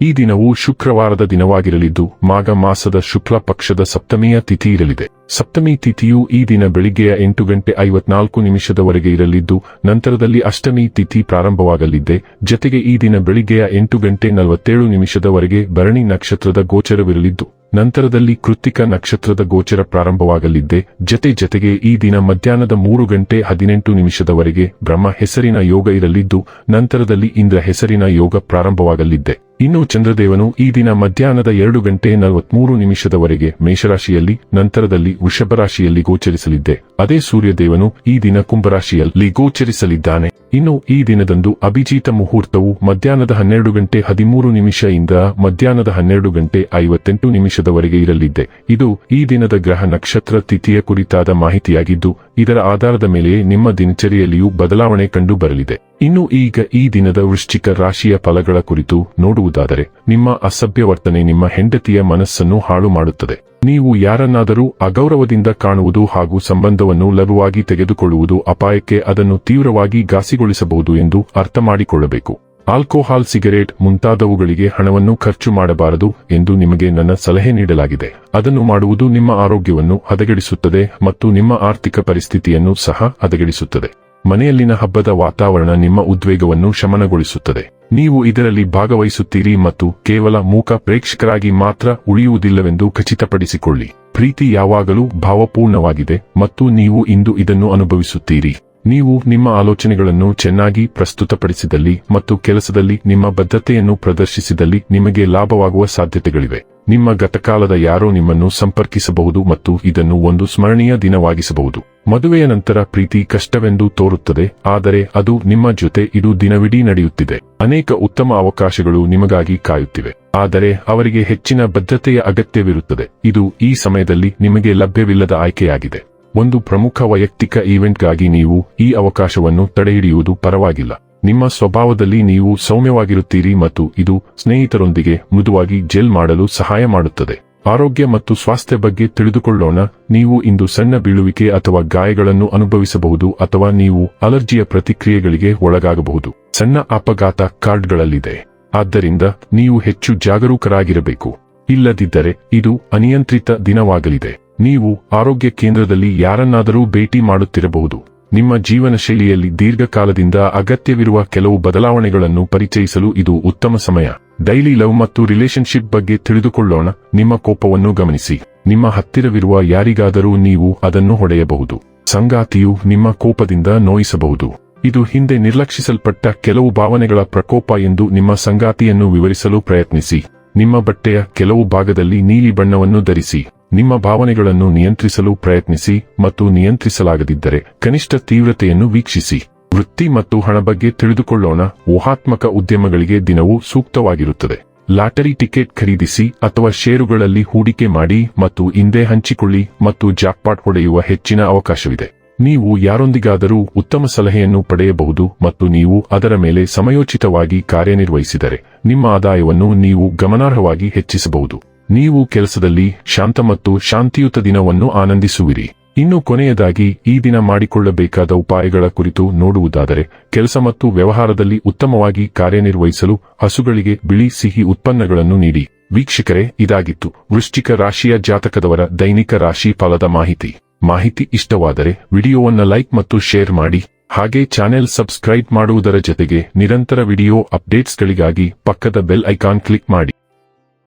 ಈ ದಿನವು ಶುಕ್ರವಾರದ ದಿನವಾಗಿರಲಿದ್ದು, ಮಾಘ ಮಾಸದ ಶುಕ್ಲ ಪಕ್ಷದ ಸಪ್ತಮಿಯ ತಿಥಿ ಇರಲಿದೆ. ಸಪ್ತಮಿ ತಿಥಿಯು ಈ ದಿನ ಬೆಳಿಗ್ಗೆಯ ಎಂಟು ಗಂಟೆ ಐವತ್ನಾಲ್ಕು ನಿಮಿಷದವರೆಗೆ ಇರಲಿದ್ದು, ನಂತರದಲ್ಲಿ ಅಷ್ಟಮಿ ತಿಥಿ ಪ್ರಾರಂಭವಾಗಲಿದ್ದೆ ಜತೆಗೆ ಈ ದಿನ ಬೆಳಿಗ್ಗೆಯ ಎಂಟು ಗಂಟೆ ನಲವತ್ತೇಳು ನಿಮಿಷದವರೆಗೆ ಭರಣಿ ನಕ್ಷತ್ರದ ಗೋಚರವಿರಲಿದ್ದು, ನಂತರದಲ್ಲಿ ಕೃತಿಕ ನಕ್ಷತ್ರದ ಗೋಚರ ಪ್ರಾರಂಭವಾಗಲಿದ್ದೆ ಜತೆ ಜತೆಗೆ ಈ ದಿನ ಮಧ್ಯಾಹ್ನದ ಮೂರು ಗಂಟೆ ಹದಿನೆಂಟು ನಿಮಿಷದವರೆಗೆ ಬ್ರಹ್ಮ ಹೆಸರಿನ ಯೋಗ ಇರಲಿದ್ದು, ನಂತರದಲ್ಲಿ ಇಂದ್ರ ಹೆಸರಿನ ಯೋಗ ಪ್ರಾರಂಭವಾಗಲಿದ್ದೆ ಇನ್ನು ಚಂದ್ರದೇವನು ಈ ದಿನ ಮಧ್ಯಾಹ್ನದ ಎರಡು ಗಂಟೆ ನಲವತ್ಮೂರು ನಿಮಿಷದವರೆಗೆ ಮೇಷರಾಶಿಯಲ್ಲಿ, ನಂತರದಲ್ಲಿ ವೃಷಭ ರಾಶಿಯಲ್ಲಿ ಗೋಚರಿಸಲಿದ್ದೆ. ಅದೇ ಸೂರ್ಯದೇವನು ಈ ದಿನ ಕುಂಭರಾಶಿಯಲ್ಲಿ ಗೋಚರಿಸಲಿದ್ದಾನೆ. ಇನ್ನು ಈ ದಿನದಂದು ಅಭಿಜೀತ ಮುಹೂರ್ತವು ಮಧ್ಯಾಹ್ನದ ಹನ್ನೆರಡು ಗಂಟೆ ಹದಿಮೂರು ನಿಮಿಷದಿಂದ ಮಧ್ಯಾಹ್ನದ ಹನ್ನೆರಡು ಗಂಟೆ ಐವತ್ತೆಂಟು ನಿಮಿಷದವರೆಗೆ ಇರಲಿದ್ದೆ. ಇದು ಈ ದಿನದ ಗ್ರಹ ನಕ್ಷತ್ರ ತಿಥಿಯ ಕುರಿತಾದ ಮಾಹಿತಿಯಾಗಿದ್ದು, ಇದರ ಆಧಾರದ ಮೇಲೆಯೇ ನಿಮ್ಮ ದಿನಚರಿಯಲ್ಲಿಯೂ ಬದಲಾವಣೆ ಕಂಡು ಬರಲಿದೆ. ಇನ್ನು ಈಗ ಈ ದಿನದ ವೃಶ್ಚಿಕ ರಾಶಿಯ ಫಲಗಳ ಕುರಿತು ನೋಡುವುದಾದರೆ, ನಿಮ್ಮ ಅಸಭ್ಯ ವರ್ತನೆ ನಿಮ್ಮ ಹೆಂಡತಿಯ ಮನಸ್ಸನ್ನು ಹಾಳು ಮಾಡುತ್ತದೆ. ನೀವು ಯಾರನ್ನಾದರೂ ಅಗೌರವದಿಂದ ಕಾಣುವುದು ಹಾಗೂ ಸಂಬಂಧವನ್ನು ಲಘುವಾಗಿ ತೆಗೆದುಕೊಳ್ಳುವುದು ಅಪಾಯಕ್ಕೆ ಅದನ್ನು ತೀವ್ರವಾಗಿ ಘಾಸಿಗೊಳಿಸಬಹುದು ಎಂದು ಅರ್ಥ ಮಾಡಿಕೊಳ್ಳಬೇಕು ಆಲ್ಕೋಹಾಲ್ ಸಿಗರೇಟ್ ಮುಂತಾದವುಗಳಿಗೆ ಹಣವನ್ನು ಖರ್ಚು ಮಾಡಬಾರದು ಎಂದು ನಿಮಗೆ ನನ್ನ ಸಲಹೆ ನೀಡಲಾಗಿದೆ. ಅದನ್ನು ಮಾಡುವುದು ನಿಮ್ಮ ಆರೋಗ್ಯವನ್ನು ಹದಗೆಡಿಸುತ್ತದೆ ಮತ್ತು ನಿಮ್ಮ ಆರ್ಥಿಕ ಪರಿಸ್ಥಿತಿಯನ್ನು ಸಹ ಹದಗೆಡಿಸುತ್ತದೆ. ಮನೆಯಲ್ಲಿನ ಹಬ್ಬದ ವಾತಾವರಣ ನಿಮ್ಮ ಉದ್ವೇಗವನ್ನು ಶಮನಗೊಳಿಸುತ್ತದೆ. ನೀವು ಇದರಲ್ಲಿ ಭಾಗವಹಿಸುತ್ತೀರಿ ಮತ್ತು ಕೇವಲ ಮೂಕ ಪ್ರೇಕ್ಷಕರಾಗಿ ಮಾತ್ರ ಉಳಿಯುವುದಿಲ್ಲವೆಂದು ಖಚಿತಪಡಿಸಿಕೊಳ್ಳಿ. ಪ್ರೀತಿ ಯಾವಾಗಲೂ ಭಾವಪೂರ್ಣವಾಗಿದೆ ಮತ್ತು ನೀವು ಇಂದು ಇದನ್ನು ಅನುಭವಿಸುತ್ತೀರಿ. ನೀವು ನಿಮ್ಮ ಆಲೋಚನೆಗಳನ್ನು ಚೆನ್ನಾಗಿ ಪ್ರಸ್ತುತಪಡಿಸಿದಲ್ಲಿ ಮತ್ತು ಕೆಲಸದಲ್ಲಿ ನಿಮ್ಮ ಬದ್ಧತೆಯನ್ನು ಪ್ರದರ್ಶಿಸಿದಲ್ಲಿ ನಿಮಗೆ ಲಾಭವಾಗುವ ಸಾಧ್ಯತೆಗಳಿವೆ. ನಿಮ್ಮ ಗತಕಾಲದ ಯಾರೋ ನಿಮ್ಮನ್ನು ಸಂಪರ್ಕಿಸಬಹುದು ಮತ್ತು ಇದನ್ನು ಒಂದು ಸ್ಮರಣೀಯ ದಿನವಾಗಿಸಬಹುದು. ಮದುವೆಯ ನಂತರ ಪ್ರೀತಿ ಕಷ್ಟವೆಂದು ತೋರುತ್ತದೆ, ಆದರೆ ಅದು ನಿಮ್ಮ ಜೊತೆ ಇದು ದಿನವಿಡೀ ನಡೆಯುತ್ತಿದೆ. ಅನೇಕ ಉತ್ತಮ ಅವಕಾಶಗಳು ನಿಮಗಾಗಿ ಕಾಯುತ್ತಿವೆ, ಆದರೆ ಅವರಿಗೆ ಹೆಚ್ಚಿನ ಬದ್ಧತೆಯ ಅಗತ್ಯವಿರುತ್ತದೆ. ಇದು ಈ ಸಮಯದಲ್ಲಿ ನಿಮಗೆ ಲಭ್ಯವಿಲ್ಲದ ಆಯ್ಕೆಯಾಗಿದೆ. ಒಂದು ಪ್ರಮುಖ ವೈಯಕ್ತಿಕ ಈವೆಂಟ್ಗಾಗಿ ನೀವು ಈ ಅವಕಾಶವನ್ನು ತಡೆಹಿಡಿಯುವುದು ಪರವಾಗಿಲ್ಲ. ನಿಮ್ಮ ಸ್ವಭಾವದಲ್ಲಿ ನೀವು ಸೌಮ್ಯವಾಗಿರುತ್ತೀರಿ ಮತ್ತು ಇದು ಸ್ನೇಹಿತರೊಂದಿಗೆ ಮೃದುವಾಗಿ ಜೆಲ್ ಮಾಡಲು ಸಹಾಯ ಮಾಡುತ್ತದೆ. ಆರೋಗ್ಯ ಮತ್ತು ಸ್ವಾಸ್ಥ್ಯ ಬಗ್ಗೆ ತಿಳಿದುಕೊಳ್ಳೋಣ. ನೀವು ಇಂದು ಸಣ್ಣ ಬೀಳುವಿಕೆ ಅಥವಾ ಗಾಯಗಳನ್ನು ಅನುಭವಿಸಬಹುದು ಅಥವಾ ನೀವು ಅಲರ್ಜಿಯ ಪ್ರತಿಕ್ರಿಯೆಗಳಿಗೆ ಒಳಗಾಗಬಹುದು. ಸಣ್ಣ ಅಪಘಾತ ಕಾರ್ಡ್ಗಳಲ್ಲಿದೆ. ಆದ್ದರಿಂದ ನೀವು ಹೆಚ್ಚು ಜಾಗರೂಕರಾಗಿರಬೇಕು. ಇಲ್ಲದಿದ್ದರೆ ಇದು ಅನಿಯಂತ್ರಿತ ದಿನವಾಗಲಿದೆ. ನೀವು ಆರೋಗ್ಯ ಕೇಂದ್ರದಲ್ಲಿ ಯಾರನ್ನಾದರೂ ಭೇಟಿ ಮಾಡುತ್ತಿರಬಹುದು. ನಿಮ್ಮ ಜೀವನ ಶೈಲಿಯಲ್ಲಿ ದೀರ್ಘಕಾಲದಿಂದ ಅಗತ್ಯವಿರುವ ಕೆಲವು ಬದಲಾವಣೆಗಳನ್ನು ಪರಿಚಯಿಸಲು ಇದು ಉತ್ತಮ ಸಮಯ. ಡೈಲಿ ಲವ್ ಮತ್ತು ರಿಲೇಶನ್ಶಿಪ್ ಬಗ್ಗೆ ತಿಳಿದುಕೊಳ್ಳೋಣ. ನಿಮ್ಮ ಕೋಪವನ್ನು ಗಮನಿಸಿ. ನಿಮ್ಮ ಹತ್ತಿರವಿರುವ ಯಾರಿಗಾದರೂ ನೀವು ಅದನ್ನು ಹೊಡೆಯಬಹುದು. ಸಂಗಾತಿಯು ನಿಮ್ಮ ಕೋಪದಿಂದ ನೋಯಿಸಬಹುದು. ಇದು ಹಿಂದೆ ನಿರ್ಲಕ್ಷಿಸಲ್ಪಟ್ಟ ಕೆಲವು ಭಾವನೆಗಳ ಪ್ರಕೋಪ ಎಂದು ನಿಮ್ಮ ಸಂಗಾತಿಯನ್ನು ವಿವರಿಸಲು ಪ್ರಯತ್ನಿಸಿ. ನಿಮ್ಮ ಬಟ್ಟೆಯ ಕೆಲವು ಭಾಗದಲ್ಲಿ ನೀಲಿ ಬಣ್ಣವನ್ನು ಧರಿಸಿ. ನಿಮ್ಮ ಭಾವನೆಗಳನ್ನು ನಿಯಂತ್ರಿಸಲು ಪ್ರಯತ್ನಿಸಿ ಮತ್ತು ನಿಯಂತ್ರಿಸಲಾಗದಿದ್ದರೆ ಕನಿಷ್ಠ ತೀವ್ರತೆಯನ್ನು ವೀಕ್ಷಿಸಿ. ವೃತ್ತಿ ಮತ್ತು ಹಣ ಬಗ್ಗೆ ತಿಳಿದುಕೊಳ್ಳೋಣ. ಊಹಾತ್ಮಕ ಉದ್ಯಮಗಳಿಗೆ ದಿನವೂ ಸೂಕ್ತವಾಗಿರುತ್ತದೆ. ಲಾಟರಿ ಟಿಕೆಟ್ ಖರೀದಿಸಿ ಅಥವಾ ಷೇರುಗಳಲ್ಲಿ ಹೂಡಿಕೆ ಮಾಡಿ ಮತ್ತು ಹಿಂದೆ ಹಂಚಿಕೊಳ್ಳಿ ಮತ್ತು ಜಾಕ್ಪಾಟ್ ಹೊಡೆಯುವ ಹೆಚ್ಚಿನ ಅವಕಾಶವಿದೆ. ನೀವು ಯಾರೊಂದಿಗಾದರೂ ಉತ್ತಮ ಸಲಹೆಯನ್ನು ಪಡೆಯಬಹುದು ಮತ್ತು ನೀವು ಅದರ ಮೇಲೆ ಸಮಯೋಚಿತವಾಗಿ ಕಾರ್ಯನಿರ್ವಹಿಸಿದರೆ ನಿಮ್ಮ ಆದಾಯವನ್ನು ನೀವು ಗಮನಾರ್ಹವಾಗಿ ಹೆಚ್ಚಿಸಬಹುದು. ನೀವು ಕೆಲಸದಲ್ಲಿ ಶಾಂತ ಮತ್ತು ಶಾಂತಿಯುತ ದಿನವನ್ನು ಆನಂದಿಸುವಿರಿ. ಇನ್ನು ಕೊನೆಯದಾಗಿ, ಈ ದಿನ ಮಾಡಿಕೊಳ್ಳಬೇಕಾದ ಉಪಾಯಗಳ ಕುರಿತು ನೋಡುವುದಾದರೆ, ಕೆಲಸ ಮತ್ತು ವ್ಯವಹಾರದಲ್ಲಿ ಉತ್ತಮವಾಗಿ ಕಾರ್ಯನಿರ್ವಹಿಸಲು ಹಸುಗಳಿಗೆ ಬಿಳಿ ಸಿಹಿ ಉತ್ಪನ್ನಗಳನ್ನು ನೀಡಿ. ವೀಕ್ಷಕರೇ, ಇದಾಗಿತ್ತು. ವೃಶ್ಚಿಕ ರಾಶಿಯ ಜಾತಕದವರ ದೈನಿಕ ರಾಶಿ ಫಲದ ಮಾಹಿತಿ. ಮಾಹಿತಿ ಇಷ್ಟವಾದರೆ, ವಿಡಿಯೋವನ್ನು ಲೈಕ್ ಮತ್ತು ಶೇರ್ ಮಾಡಿ. ಹಾಗೆ ಚಾನೆಲ್ ಸಬ್ಸ್ಕ್ರೈಬ್ ಮಾಡುವುದರ ಜೊತೆಗೆ ನಿರಂತರ ವಿಡಿಯೋ ಅಪ್ಡೇಟ್ಸ್ಗಳಿಗಾಗಿ ಪಕ್ಕದ ಬೆಲ್ ಐಕಾನ್ ಕ್ಲಿಕ್ ಮಾಡಿ.